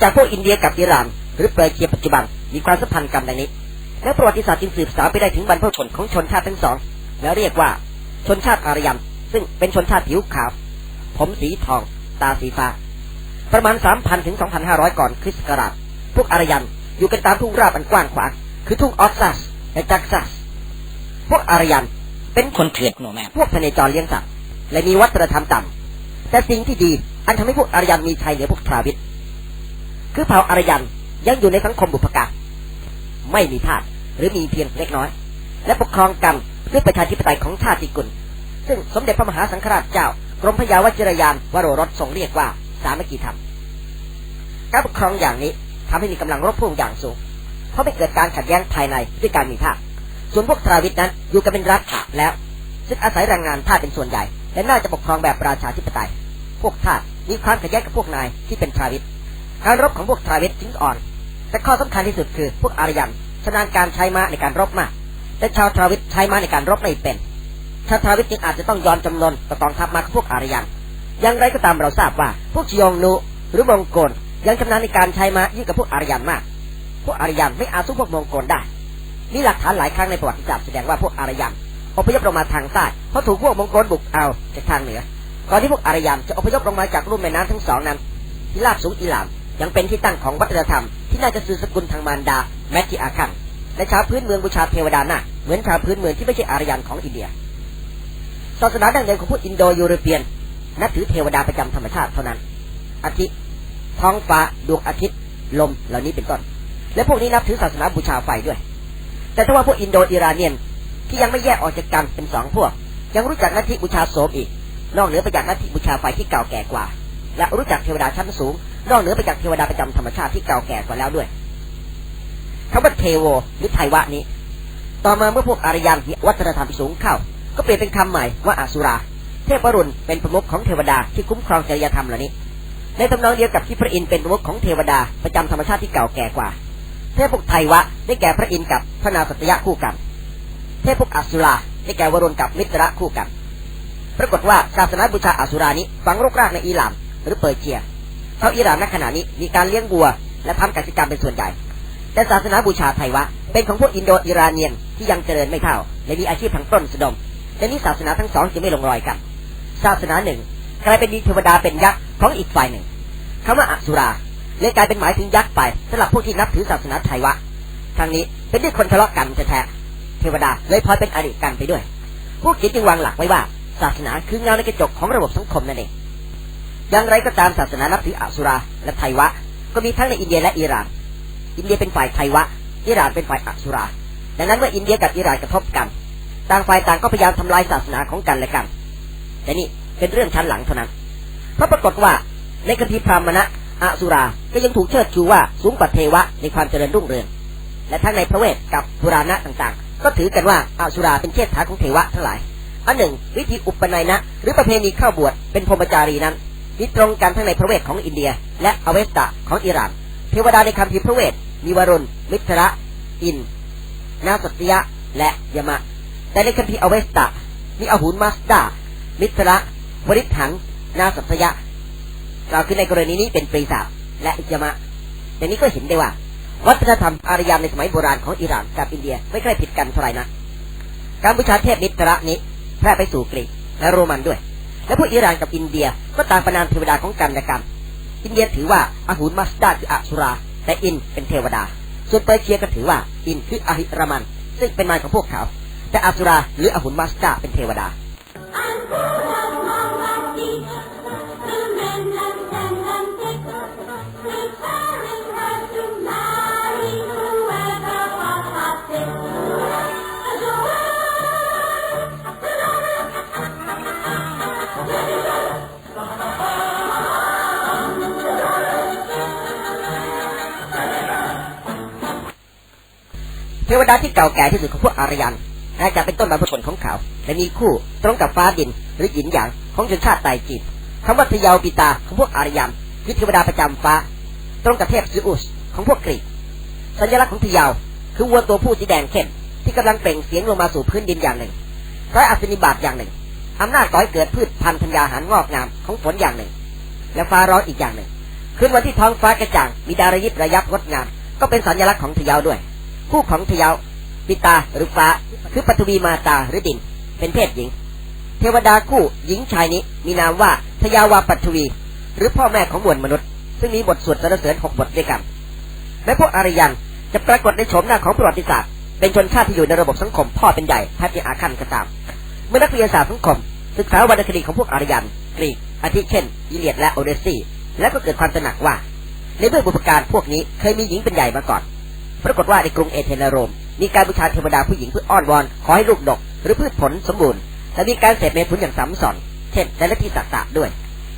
จากพวกอินเดียกับอิหร่าน หรือเปอร์เซียปัจจุบันมีความสัมพันธ์กันดังนี้ และประวัติศาสตร์จึงสืบสาวไปได้ถึงบรรพชนของชนชาติทั้งสอง แล้วเรียกว่าชนชาติอารยัน ซึ่งเป็นชนชาติผิวขาว ผมสีทอง ตาสีฟ้า ประมาณ 3,000 ถึง 2,500 ก่อนคริสต์ศักราชพวกอารยันอยู่กันตามทุ่งราบอันกว้างขวางคือทุ่งออสซัสและจักซัสพวกอารยันเป็นคนเถื่อนโนแมพวกพเนจรเลี้ยงสัตว์และมีวัฒนธรรมต่ำแต่สิ่งที่ดีอันทำให้พวกอารยันมีชัยเหนือพวกทราวิต คือเผ่าอารยันยังอยู่ในสังคมบุพการไม่มีทาสหรือมีเพียงเล็กน้อย และปกครองกันด้วยประชาธิปไตยของชาติกุลซึ่งสมเด็จพระมหาสังฆราชเจ้ากรมพยาวชิรยานวโรรสทรงเรียกว่าสามัคคีธรรมการปกครองอย่างนี้ทำให้มีกำลังรบพุ่งอย่างสูง เพราะไม่เกิดการขัดแย้งภายในด้วยการมีทาสส่วนพวกทราวิตนั้นอยู่กันเป็นรัฐแล้ว ซึ่งอาศัยแรงงานทาสเป็นส่วนใหญ่ และน่าจะปกครองแบบประชาธิปไตย พวกทาสมีความขัดแย้งกับพวกนายที่เป็นทราวิต การรบของพวกทราวิตจึงอ่อน แต่ข้อสำคัญที่สุดคือพวกอารยันชำนาญการใช้ม้าในการรบมากแต่ชาวทราวิตใช้ม้าในการรบไม่เป็น ชาวทราวิตจึงอาจจะต้องยอมจำนนต่อกองทัพมาของพวกอารยันอย่างไรก็ตามเราทราบว่า พวกชิยองนูหรือมองโกลยังชำนาญในการใช้ม้ายิ่งกว่าพวกอารยันมาก พวกอารยันไม่อาจสู้พวกมองโกลได้มีหลักฐานหลายครั้งในประวัติศาสตร์แสดงว่าพวกอารยันอพยพลงมาทางใต้เพราะถูกพวกมองโกลบุกเอาจากทางเหนือก่อนที่พวกอารยันจะอพยพลงมาจากรุ่มแม่น้ำทั้งสองนั้นที่ลาบสูงอิหร่าน ยังเป็นที่ตั้งของวัฒนธรรมที่น่าจะสื่อสกุลทางมารดาแมทธิอาคันและชาวพื้นเมืองบูชาเทวดาหน้าเหมือนชาวพื้นเมืองที่ไม่ใช่อารยันของอินเดีย ศาสนาดั้งเดิมของพวกอินโดยูโรเปียน นับถือเทวดาประจำธรรมชาติเท่านั้น อาทิตย์ท้องฟ้าดวงอาทิตย์ ลมเหล่านี้เป็นต้น และพวกนี้นับถือศาสนาบูชาไฟด้วย แต่ถ้าว่าพวกอินโดอิรานเนียนที่ยังไม่แยกออกจากกันเป็นสองพวก ยังรู้จักนัทธิบูชาโสมอีก นอกเหนือไปจากนัทธิบูชาไฟที่เก่าแก่กว่า และรู้จักเทวดาชั้นสูง นอกเหนือไปจากเทวดาประจำธรรมชาติที่เก่าแก่กว่าแล้วด้วยคำว่าเทโวหรือไทวะนี้ ต่อมาเมื่อพวกอารยันมีวัฒนธรรมสูงเข้า ก็เปลี่ยนเป็นคำใหม่ว่าอาสุรา เทพรุณเป็นประมุขของเทวดาที่คุ้มครองจริยธรรมเหล่านี้ ในตำนองเดียวกับที่พระอินทร์เป็นประมุขของเทวดาประจำธรรมชาติที่เก่าแก่กว่า เทพพวกไทวะได้แก่พระอินทร์กับพระนาสตยะคู่กัน เทพพวกอสุราได้แก่วรุณกับมิตรคู่กัน ปรากฏว่าศาสนาบูชาอสุรานี้ฝังรกรากในอิหร่านหรือเปอร์เซีย ชาวอิหร่านณขณะนี้มีการเลี้ยงวัว และทำกสิกรรมเป็นส่วนใหญ่ แต่ศาสนาบูชาไทยวะ เป็นของพวกอินโดอิราเนียนที่ยังเจริญไม่เท่า และมีอาชีพทางปล้นสะดมแต่นี้ศาสนาทั้งสองจึงไม่ลงรอยกัน ศาสนาหนึ่งกลายเป็นดีเทวดาเป็นยักษ์ของอีกฝ่ายหนึ่งคำว่าอสุราเลยกลายเป็นหมายถึงยักษ์ไปสำหรับพวกที่นับถือศาสนาไทยวะทางนี้เป็นด้วยคนทะเลาะกันแท้เทวดาเลยพลอยเป็นอริกันไปด้วยพวกคิดจึงวางหลักไว้ว่า ศาสนาคือเงาในกระจกของระบบสังคมนั่นเอง อย่างไรก็ตามศาสนานับถืออสุราและไทวะ ก็มีทั้งในอินเดียและอิหร่าน อินเดียเป็นฝ่ายไทวะ อิหร่านเป็นฝ่ายอสุรา ดังนั้นเมื่ออินเดียกับอิหร่านกระทบกัน ต่างฝ่ายต่างก็พยายามทำลายศาสนาของกันและกัน แต่นี่เป็นเรื่องชั้นหลังเท่านั้น เพราะปรากฏว่าในคัมภีร์พราหมณะอสุรา ก็ยังถูกเชิดชูว่าสูงกว่าเทวะในความเจริญรุ่งเรือง และทั้งในพระเวทกับปุราณะต่างๆ ก็ถือกันว่าอสุราเป็นเชษฐาของเทวะทั้งหลายอันหนึ่ง วิธีอุปนัยนะ หรือประเพณีเข้าบวชเป็นพรหมจารีนั้น มีตรงกันทั้งในพระเวทของอินเดีย และอเวสตะของอิหร่าน เทวดาในคัมภีพระเวทมีวรุณ มิทระ อิน นาสตยะ และยมะ แต่ในคัมภีร์อเวสตะ มีอหุนมาสดามิทระ วริถัง นาสตยะกล่าวคือในกรณีนี้เป็นปรีศาจและยมะแต่นี้ก็เห็นได้ว่า วัฒนธรรมอารยานในสมัยโบราณของอิหร่านกับอินเดียไม่ใกล้ผิดกันเท่าไหร่นะการบูชาเทพมิตระนี้แพร่ไปสู่กรีกและโรมันด้วย และพวกอิหร่านกับอินเดียก็ต่างประนามเทวดาของกันและกัน อินเดียถือว่าอาหุนมัสดาคืออสุรา แต่อินเป็นเทวดา ส่วนเปอร์เซียก็ถือว่าอินคืออหิรามัน ซึ่งเป็นมารของพวกเขา แต่อสุราหรืออหุนมัสดาเป็นเทวดา วดาที่เก่าแก่ที่สุดของพวกอารยันน่าจะเป็นต้นบรรพชนของเขา และมีคู่ตรงกับฟ้าดินหรือหยินหยางของชนชาติไตจีนคำว่าทยาวปิตาของพวกอารยันคือเทวดาประจำฟ้า ตรงกับเทพซิอุสของพวกกรีกสัญลักษณ์ของทยาวคือวัวตัวผู้สีแดงเข้มที่กำลังเปล่งเสียงลงมาสู่พื้นดินอย่างหนึ่งร้อยอัศนิบาตอย่างหนึ่งอำนาจก่อให้เกิดพืชพันธุ์ธัญญาหารงอกงามของฝนอย่างหนึ่ง และฟ้าร้อนอีกอย่างหนึ่งคืนวันที่ท้องฟ้ากระจ่างมีดารยิบระยับงดงามก็เป็นสัญลักษณ์ของทยาด้วย คู่ของทยาปิตาหรือฟ้า คือปฐวีมาตาหรือดิน เป็นเพศหญิง เทวดาคู่หญิงชายนี้มีนามว่าทยาวาปัทวี หรือพ่อแม่ของมวลมนุษย์ ซึ่งมีบทสวดสรรเสริญหกบทด้วยกันแม้พวกอารยันจะปรากฏในโฉมหน้าของประวัติศาสตร์ เป็นชนชาติที่อยู่ในระบบสังคมพ่อเป็นใหญ่พัฒนาอาคันก็ตาม เมื่อนักวิทยาศาสตร์สังคม ศึกษาวรรณคดีของพวกอารยันกรีกอาทิเช่นอิเลียดและโอเดซีและก็เกิดความตระหนักว่า ในเมื่อบุพการพวกนี้เคยมีหญิงเป็นใหญ่มาก่อน ปรากฏว่าในกรุงเอเธนและโรม มีการบูชาเทวดาผู้หญิงเพื่ออ้อนวอน ขอให้ลูกดก หรือพืชผลสมบูรณ์และมีการเสพเมถุนอย่างซ้ำซ้อนเช่นในลัทธิสัตตะด้วย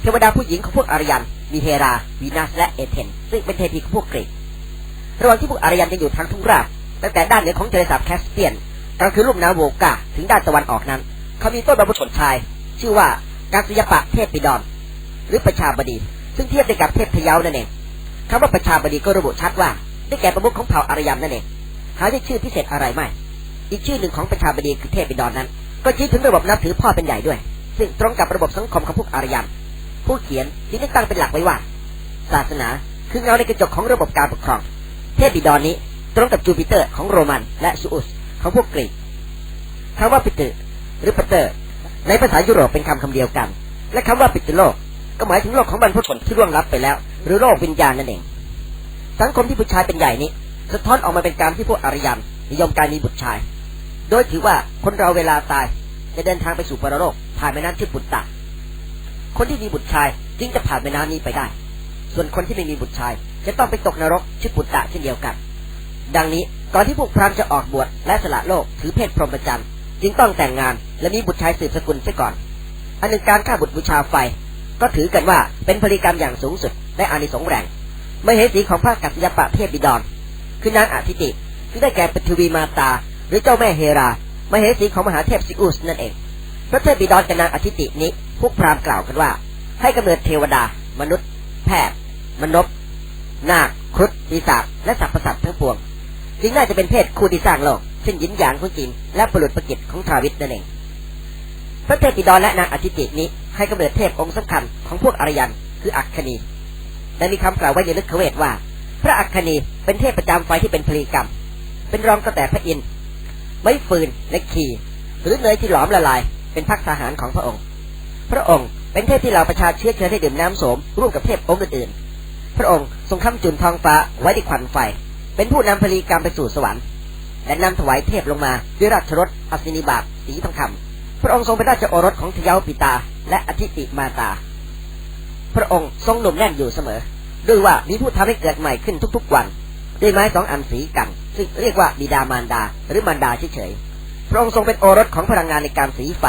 เทวดาผู้หญิงของพวกอารยัน มีเฮราวีนัสและเอเธนซึ่งเป็นเทพีของพวกกรีกระหว่างที่พวกอารยันยังอยู่ทางทุ่งราบตั้งแต่ด้านเหนือของทะเลสาบแคสเปียนกลางคือลุ่มน้ำโวกาถึงด้านตะวันออกนั้น เขามีต้นบรรพชนชาย ชื่อว่ากาสยปะเทพปิดอน หรือประชาบดี ซึ่งเทียบได้กับเทพพยาวนั่นเองคำว่าประชาบดีก็ระบุชัดว่า ได้แก่ประมุขของเผ่าอารยันนั่นเองหาได้ชื่อพิเศษอะไรไม่ อีกชื่อหนึ่งของประชาบดีคือเทพปิดอนนั้น ก็ชี้ถึงระบบนับถือพ่อเป็นใหญ่ด้วย ซึ่งตรงกับระบบสังคมของพวกอารยันผู้เขียนจึงได้ตั้งเป็นหลักไว้ว่า ศาสนาคือเงาในกระจกของระบบการปกครอง เทพบิดอนนี้ตรงกับจูปิเตอร์ของโรมัน และซูอุสของพวกกรีกคำว่าปิตอร์หรือปเตอร์ ในภาษายุโรปเป็นคำคำเดียวกัน และคำว่าปิตุโลก ก็หมายถึงโลกของบรรพชนที่ร่วงลับไปแล้ว หรือโลกวิญญาณนั่นเอง สังคมที่ผู้ชายเป็นใหญ่นี้สะท้อนออกมาเป็นการที่พวกอารยันนิยมการมีบุตรชาย โดยถือว่าคนเราเวลาตายจะเดินทางไปสู่ปรโลกผ่านแม่น้ำชื่อปุตตะคนที่มีบุตรชายจึงจะผ่านแม่น้ำนี้ไปได้ ส่วนคนที่ไม่มีบุตรชาย จะต้องไปตกนรกชื่อปุตตะเช่นเดียวกัน ดังนี้ก่อนที่พวกพราหมณ์จะออกบวชและสละโลกถือเพศพรหมจรรย์จึงต้องแต่งงานและมีบุตรชายสืบสกุลเสียก่อน อันหนึ่งการฆ่าบุตรบูชาไฟ ก็ถือกันว่าเป็นผลิกรรมอย่างสูงสุดและอานิสงส์แรง ม่เหสีของพระกัสสยปะเทพบิดรคือนางอาทิติที่ได้แก่ปฐวีมาตา หรือเจ้าแม่เฮรามเหสีของมหาเทพซิอุสนั่นเอง พระเทพบิดรกับนางอาทิตินี้พวกพราหมณ์กล่าวกันว่า ให้กำเนิดเทวดา มนุษย์ แพทย์ มนพนาคครุฑปีศาจและสัตว์ประสาททั้งปวงจึงน่าจะเป็นเพศคู่ที่สร้างโลกซึ่งยินหยางของจีนและปรุษประกิจของทาวิทนั่นเอง พระเทพบิดรและนางอาทิตินี้ให้กำเนิดเทพองค์สำคัญของพวกอารยันคืออัคคณี และมีคำกล่าวไว้ในลึกขเวทว่า พระอัคคณีเป็นเทพประจำไฟที่เป็นพลีกรรม เป็นรองก็แต่พระอินทร์ไม้ฟืนและขีหรือเนยที่หลอมละลาย เป็นพักทหารของพระองค์ พระองค์เป็นเทพที่เหล่าประชาเชื้อเชิญให้ดื่มน้ำโสมร่วมกับเทพองค์อื่นๆ พระองค์ทรงค้ำจุนทองฟ้าไว้ด้วยควันไฟ เป็นผู้นำพลีกรรมไปสู่สวรรค์และนำถวายเทพลงมาด้วยราชรถอัศนิบาตสีทองคำพระองค์ทรงเป็นราชโอรสของทยาวปิตา และอธิติมาตา พระองค์ทรงหนุ่มแน่นอยู่เสมอ ด้วยว่ามีผู้ทำให้เกิดใหม่ขึ้นทุกๆวันด้วยไม้สองอันสีกัน ซึ่งเรียกว่าบิดามารดา หรือมารดาเฉยๆพระองค์ทรงเป็นโอรสของพลังงานในการสีไฟ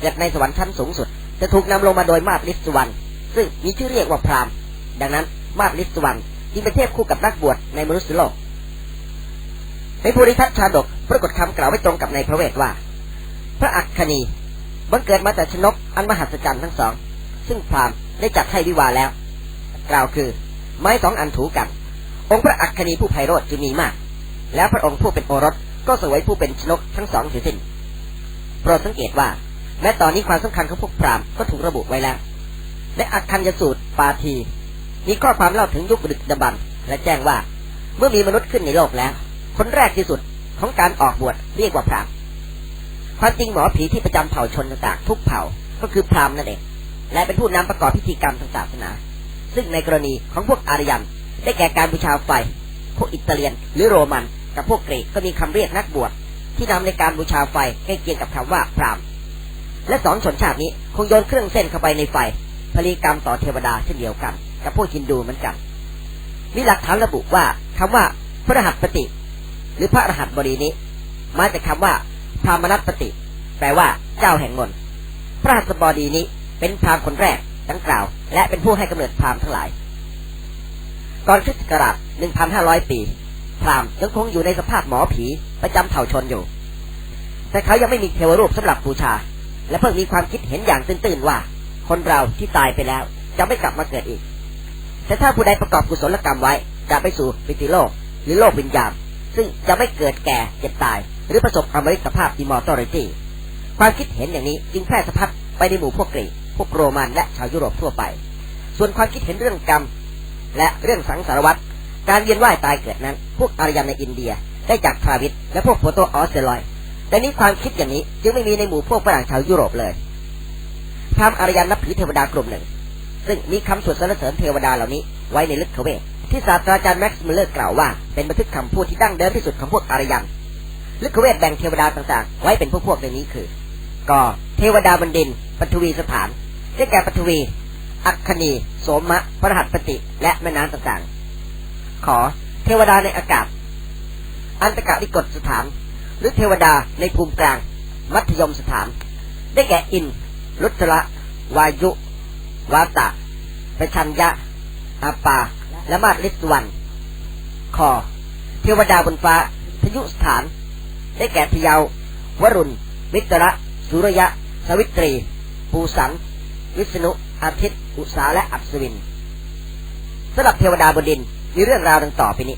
เกิดในสวรรค์ชั้นสูงสุด จะถูกนำลงมาโดยมาตลิสวรรณซึ่งมีชื่อเรียกว่าพรามดังนั้นมาตลิสวรรณจึงเป็นเทพคู่กับนักบวชในมนุษย์โลกในภูริทัตชาดกปรากฏคำกล่าวไว้ตรงกับในพระเวทว่า พระอัคคณีบังเกิดมาจากชนกอันมหัศจรรย์ทั้งสอง ซึ่งพราม ได้จัดให้วิวาแล้ว กล่าวคือ ไม้สองอันถูกัน องค์พระอัคคณีผู้ไพโรธจึงมีมาก แล้วพระองค์ผู้เป็นโอรสก็สวยผู้เป็นชนกทั้งสองเสียสิ้นโปรดสังเกตว่า แม้ตอนนี้ความสำคัญของพวกพราหมณ์ก็ถูกระบุไว้แล้ว และอักคัญยสูตรปาที มีข้อความเล่าถึงยุคดึกดำบรรและแจ้งว่า เมื่อมีมนุษย์ขึ้นในโลกแล้ว คนแรกที่สุดของการออกบวชเรียกว่าพราหมณ์ความจริงหมอผีที่ประจำเผ่าชนต่างๆทุกเผ่าก็คือพราหมณ์นั่นเอง และเป็นผู้นำประกอบพิธีกรรมทางศาสนา ซึ่งในกรณีของพวกอารยัน ได้แก่การบูชาไฟ พวกอิตาเลียน หรือโรมัน กับพวกกรีกก็มีคำเรียกนักบวชที่นำในการบูชาไฟใกล้เคียงกับคำว่าพราหมณ์และสองชนชาตินี้คงโยนเครื่องเส้นเข้าไปในไฟผลีกรรมต่อเทวดาเช่นเดียวกัน กับพวกฮินดูเหมือนกัน มีหลักฐานระบุว่าคำว่าพระรหัสปฏิ หรือพระรหัสบดีนี้ มาจากคาว่าพรามนัตปฏิ แปลว่าเจ้าแห่งมนพระรหัสบดีนี้ เป็นพราหมณ์คนแรกดังกล่าว และเป็นผู้ให้กำเนิดพราหมณ์ทั้งหลาย ก่อนคริสต์ศักราช1,500 ปี พราหมณ์ยังคงอยู่ในสภาพหมอผีประจำเผ่าชนอยู่ แต่เขายังไม่มีเทวรูปสำหรับบูชา และเพิ่งมีความคิดเห็นอย่างตื่นๆว่า คนเราที่ตายไปแล้วจะไม่กลับมาเกิดอีก แต่ถ้าผู้ใดประกอบกุศลกรรมไว้จะไปสู่ปิติโลกหรือโลกวิญญาณซึ่งจะไม่เกิดแก่เจ็บตาย หรือประสบอมฤตภาพอิมอร์ตอริตี้ความคิดเห็นอย่างนี้จึงแพร่สะพัดไปในหมู่พวกกรีก พวกโรมันและชาวยุโรปทั่วไป ส่วนความคิดเห็นเรื่องกรรม และเรื่องสังสารวัตรการเวียนว่ายตายเกิดนั้น พวกอารยันในอินเดียได้จากทราวิสและพวกโปโตออสเตรลอยแต่นี้ความคิดอย่างนี้จึงไม่มีในหมู่พวกฝรั่งชาวยุโรปเลยพรามอารยันนับถือเทวดากลุ่มหนึ่ง ซึ่งมีคำสวดสรรเสริญเทวดาเหล่านี้ไว้ในลึกเขเวทที่ศาสตราจารย์แม็กซ์มิลเลอร์กล่าวว่าเป็นบันทึกคำพูดที่ดั้งเดิมที่สุดของพวกอารยันลึกเขเวทแบ่งเทวดาต่างๆ ไว้เป็นพวกพวกๆดังนี้คือก็ เทวดาบนดินปฐวีสถานได้แก่ปฐวี อัคคณี โสมะ พระหัสปติ และแม่น้ำต่างๆ ขอเทวดาในอากาศ อันตกะวิกฎสถาน หรือเทวดาในภูมิกลาง มัธยมสถาน ได้แก่อินรุตระวายุ วาตะประชัญญะ อาปา และมาตริสวรรณขอเทวดาบนฟ้าทยุสถาน ได้แก่ทยาว วรุณวิตระ สุรยะ สวิตรี ปูสัน วิษณุ อาทิตย์ อุษาและอัศวินสำหรับเทวดาบนดินมีเรื่องราวดังต่อไปนี้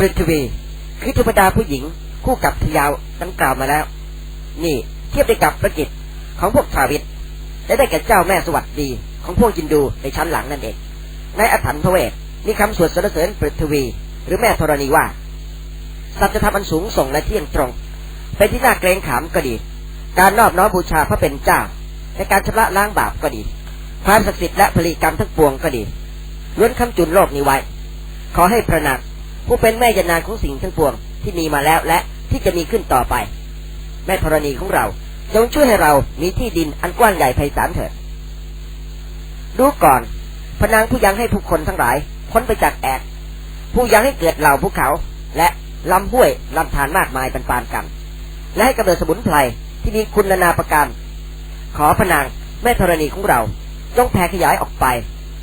ปฐวี คือเทวดาผู้หญิง คู่กับทยาวดังกล่าวมาแล้ว นี่เทียบได้กับพระกิจของพวกทาวิตและได้แก่เจ้าแม่สวัสดี ของพวกยินดูในชั้นหลังนั่นเองในอัฐันพระเวทมีคำสวดสรรเสริญปฐวี หรือแม่ธรณีว่าสัจธรรมอันสูงส่งและเที่ยงตรงเป็นที่น่าเกรงขามก็ดี การนอบน้อมบูชาพระเป็นเจ้าและการชำระล้างบาปก็ดี ความศักดิ์สิทธิ์และผลิกรรมทั้งปวงก็ดีล้วนคำจุนโลกนี้ไว้ ขอให้พระนัก ผู้เป็นแม่ยานานของสิ่งทั้งปวงที่มีมาแล้วและที่จะมีขึ้นต่อไป แม่ธรณีของเราจงช่วยให้เรามีที่ดินอันกว้างใหญ่ไพศาลเถิดดูก่อนพนางผู้ยังให้ผู้คนทั้งหลายพ้นไปจากแอกผู้ยังให้เกิดเหล่าภูเขา และลำห้วยลำธารมากมายเป็นปานกัน และให้กำเนิดสมุนไพรที่มีคุณนานาประการ ขอพนางแม่ธรณีของเราจงแผ่ขยายออกไป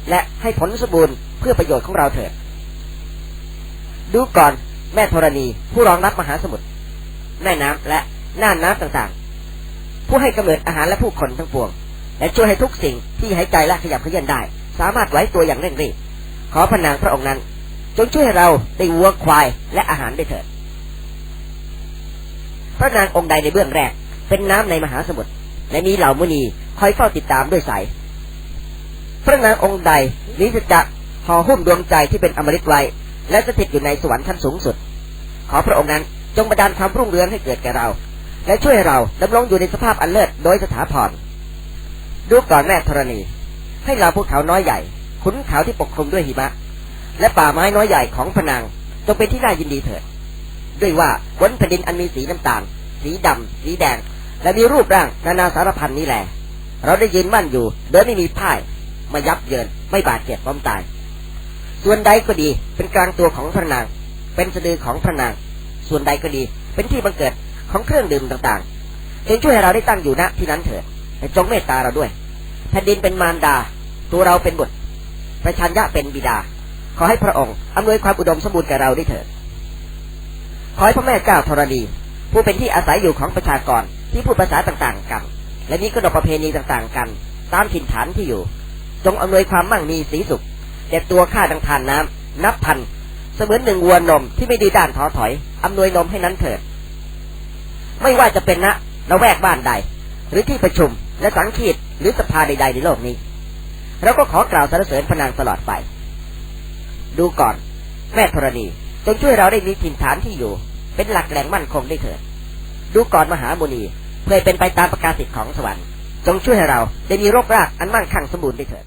และให้ผลสมบูรณ์เพื่อประโยชน์ของเราเถิด ดูก่อนแม่ธรณี ผู้รองรับมหาสมุทรแม่น้ำและน่านน้ำต่างๆ ผู้ให้กำเนิดอาหารและผู้คนทั้งปวง และช่วยให้ทุกสิ่งที่หายใจและขยับเขยื้อนได้ สามารถไหวตัวอย่างเร่งรีบขอพระนางพระองค์นั้น จงช่วยให้เราได้วัวควายและอาหารได้เถิดพระนางองค์ใดในเบื้องแรก เป็นน้ำในมหาสมุทรและมีเหล่ามุนีคอยเฝ้าติดตามด้วยสายพระนางองค์ใดมีสัจจะห่อหุ้มดวงใจที่เป็นอมฤตไว้ และสถิตอยู่ในสวรรค์ชั้นสูงสุด ขอพระองค์นั้นจงบันดาลความรุ่งเรืองให้เกิดแก่เรา และช่วยให้เราดำรงอยู่ในสภาพอันเลิศโดยสถาพรดูก่อนแม่ธรณี ให้เราภูเขาน้อยใหญ่ขุนเขาที่ปกคลุมด้วยหิมะ และป่าไม้น้อยใหญ่ของพนางจงเป็นที่น่ายินดีเถิด ด้วยว่าบนแผ่นดินอันมีสีน้ำตาล สีดำ สีแดง และมีรูปร่างนานาสารพันนี้แหละเราได้ยืนมั่นอยู่โดยไม่มีพ่าย มายับเยินไม่บาดเจ็บพร้อมตาย ส่วนใดก็ดี เป็นกลางตัวของพระนาง เป็นสะดือของพระนาง ส่วนใดก็ดี เป็นที่บังเกิดของเครื่องดื่มต่างๆจงช่วยให้เราได้ตั้งอยู่ณที่นั้นเถิดจงเมตตาเราด้วยแผ่นดินเป็นมารดา ตัวเราเป็นบุตรประชัญญะเป็นบิดา ขอให้พระองค์อำนวยความอุดมสมบูรณ์แก่เราได้เถิดขอให้พระแม่เจ้าธรณีผู้เป็นที่อาศัยอยู่ของประชากรที่พูดภาษาต่างๆกัน และมีขนบประเพณีต่างๆกัน ตามถิ่นฐานที่อยู่ จงอำนวยความมั่งมีสีสุข แก่ตัวข้าดังทานน้ำนับพัน เสมือนหนึ่งวัวนมที่ไม่ดีด้านท้อถอยอำนวยนมให้นั้นเถิด ไม่ว่าจะเป็นณละแวกบ้านใด หรือที่ประชุมและสังคีตหรือสภาใดๆในโลกนี้เราก็ขอกล่าวสรรเสริญพนางตลอดไป ดูก่อน แม่ธรณีจงช่วยเราได้มีถิ่นฐานที่อยู่ เป็นหลักแหล่งมั่นคงได้เถิด ดูก่อนมหามุนีเพื่อเป็นไปตามประกาศสิทธิ์ของสวรรค์ จงช่วยให้เราได้มีรกรากอันมั่งคั่งสมบูรณ์ได้เถิด